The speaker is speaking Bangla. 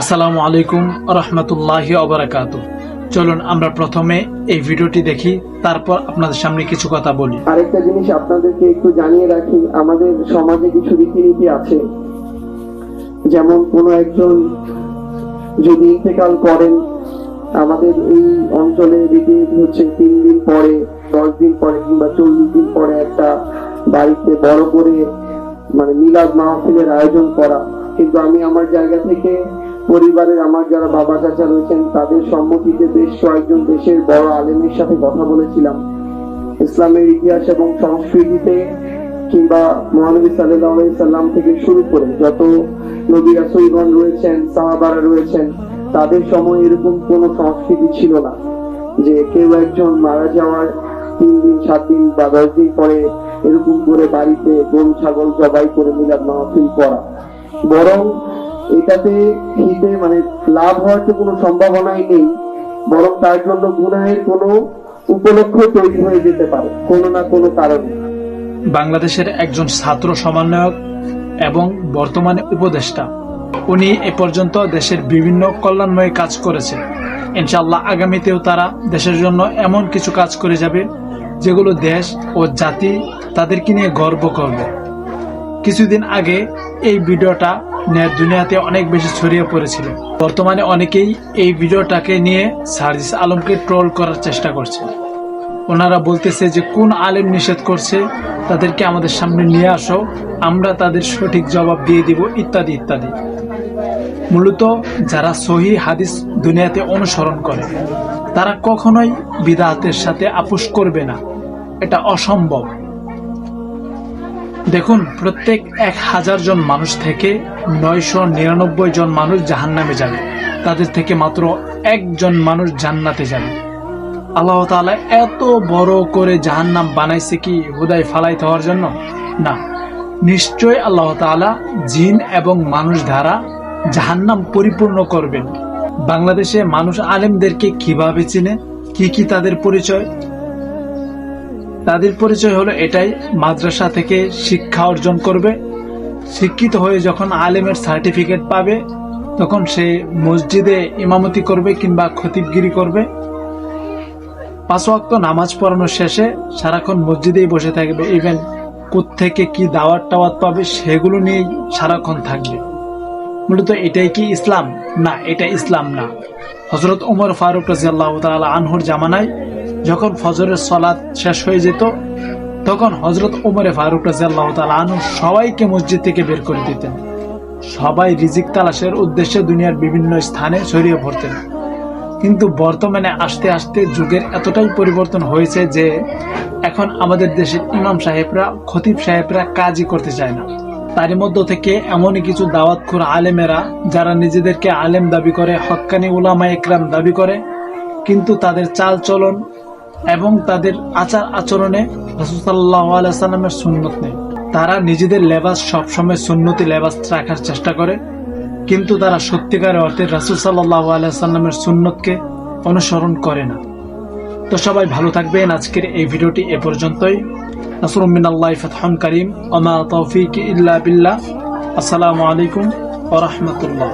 আসসালামু আলাইকুম রহমতুল্লাহি অবরাকাত। চলুন আমরা প্রথমে এই ভিডিওটি দেখি, তারপর আপনাদের সামনে কিছু কথা বলি। আরেকটা জিনিস আপনাদেরকে একটু জানিয়ে রাখি, আমাদের সমাজে কিছু রীতিনীতি আছে। যেমন কোনো একজন যদি ইন্তেকাল করেন, আমাদের এই অঞ্চলে রীতিনীতি হচ্ছে তিন দিন পরে, দশ দিন পরে কিংবা চল্লিশ দিন পরে একটা বাড়িতে বড় করে মানে মিলাদ মাহফিলের আয়োজন করা। কিন্তু আমি আমার জায়গা থেকে পরিবারের আমার যারা বাবা চাচা রয়েছেন, তাদের সম্মতিতে বেশ কয়েকজন দেশের বড় আলেমের সাথে কথা বলেছিলাম। ইসলামের ইতিহাস এবং সংস্কৃতিতে কিংবা মহানবী সাল্লাম থেকে শুরু করে যত নবী রাসুলগণ রয়েছেন, সাহাবারা রয়েছেন, তাদের সময় এরকম কোনো সংস্কৃতি ছিল না যে কেউ একজন মারা যাওয়ার তিন দিন, সাত দিন বা দশ দিন পরে এরকম করে বাড়িতে গরু, ছাগল জবাই করে মিলাদ মাহফিল করা। বরং এটাতে হিতে মানে লাভ হওয়ার তো কোনো সম্ভাবনাই নেই, বরং তার জন্য গুনাহের কোনো উপলক্ষ তৈরি হয়ে যেতে পারে, কোনো না কোনো কারণে। বাংলাদেশের একজন ছাত্র সমন্বয়ক এবং বর্তমানে উপদেষ্টা, উনি এ পর্যন্ত দেশের বিভিন্ন কল্যাণময় কাজ করেছে। ইনশাল্লাহ আগামীতেও তারা দেশের জন্য এমন কিছু কাজ করে যাবে, যেগুলো দেশ ও জাতি তাদেরকে নিয়ে গর্ব করবে। কিছুদিন আগে এই ভিডিওটা দুনিয়াতে অনেক বেশি ছড়িয়ে পড়েছিল। বর্তমানে অনেকেই এই ভিডিওটাকে নিয়ে সার্জিস আলমকে ট্রোল করার চেষ্টা করছে। ওনারা বলতেছে যে, কোন আলেম নিষেধ করছে, তাদেরকে আমাদের সামনে নিয়ে আসো, আমরা তাদের সঠিক জবাব দিয়ে দিব, ইত্যাদি ইত্যাদি। মূলত যারা সহি হাদিস দুনিয়াতে অনুসরণ করে, তারা কখনোই বিদাতের সাথে আপোষ করবে না। এটা অসম্ভব। দেখুন, প্রত্যেক এক হাজার জন মানুষ থেকে নয়শো নিরানব্বই জন মানুষ জাহান নামে যাবে। তাদের থেকে মাত্র একজন মানুষ জান্নাতে যাবে। আল্লাহ তাআলা এত বড় করে জাহান্নাম বানাইছে কি হুদায় ফালাইতে হওয়ার জন্য? না। নিশ্চয় আল্লাহ তাআলা জিন এবং মানুষ দ্বারা জাহান্নাম পরিপূর্ণ করবেন। বাংলাদেশে মানুষ আলেমদেরকে কীভাবে চিনে? কি কি তাদের পরিচয়? তাদের পরিচয় হলো এটাই, মাদ্রাসা থেকে শিক্ষা অর্জন করবে। শিক্ষিত হয়ে যখন আলেমের সার্টিফিকেট পাবে, তখন সে মসজিদে ইমামতি করবে কিংবা খতিবগিরি করবে। পাঁচ ওয়াক্ত নামাজ পড়ানো শেষে সারাক্ষণ মসজিদেই বসে থাকবে। ইভেন থেকে কি দাওয়াত টাওয়াত পাবে সেগুলো নিয়েই সারাক্ষণ থাকবে। মূলত এটাই কি ইসলাম? না, এটা ইসলাম না। হজরত উমর ফারুক রাজিয়াল্লাহ তাআলা আনহুর জামানায় যখন ফজরের সলাৎ শেষ হয়ে যেত, তখন হজরত উমরে ফারুক রাজিয়াল্লাহ আনহু সবাইকে মসজিদ থেকে বের করে দিতেন। সবাই রিজিক তালাশের উদ্দেশ্যে দুনিয়ার বিভিন্ন স্থানে ছড়িয়ে পড়তেন। কিন্তু বর্তমানে আস্তে আস্তে যুগের এতটাই পরিবর্তন হয়েছে যে এখন আমাদের দেশের ইমাম সাহেবরা, খতিব সাহেবরা কাজই করতে চায় না। তারই মধ্য থেকে এমনই কিছু দাওয়াতখোর আলেমেরা, যারা নিজেদেরকে আলেম দাবি করে, হক্কানি উলামা একরাম দাবি করে, কিন্তু তাদের চাল চলন এবং তাদের আচার আচরণে রসুসাল্লাহ সুন্নত নেই। তারা নিজেদের লেবাস সবসময় সুন্নতি লেবাস রাখার চেষ্টা করে, কিন্তু তারা সত্যিকার অর্থে রাসুল সাল্লাহ আলাইসাল্লামের সুন্নতকে অনুসরণ করে না। তো সবাই ভালো থাকবেন। আজকের এই ভিডিওটি এ পর্যন্তই। নাসরুমিন করিম। ওমা তৌফিক ইল্লা বিল্লাহ। আসসালামু আলাইকুম ওরহমতুল্লাহ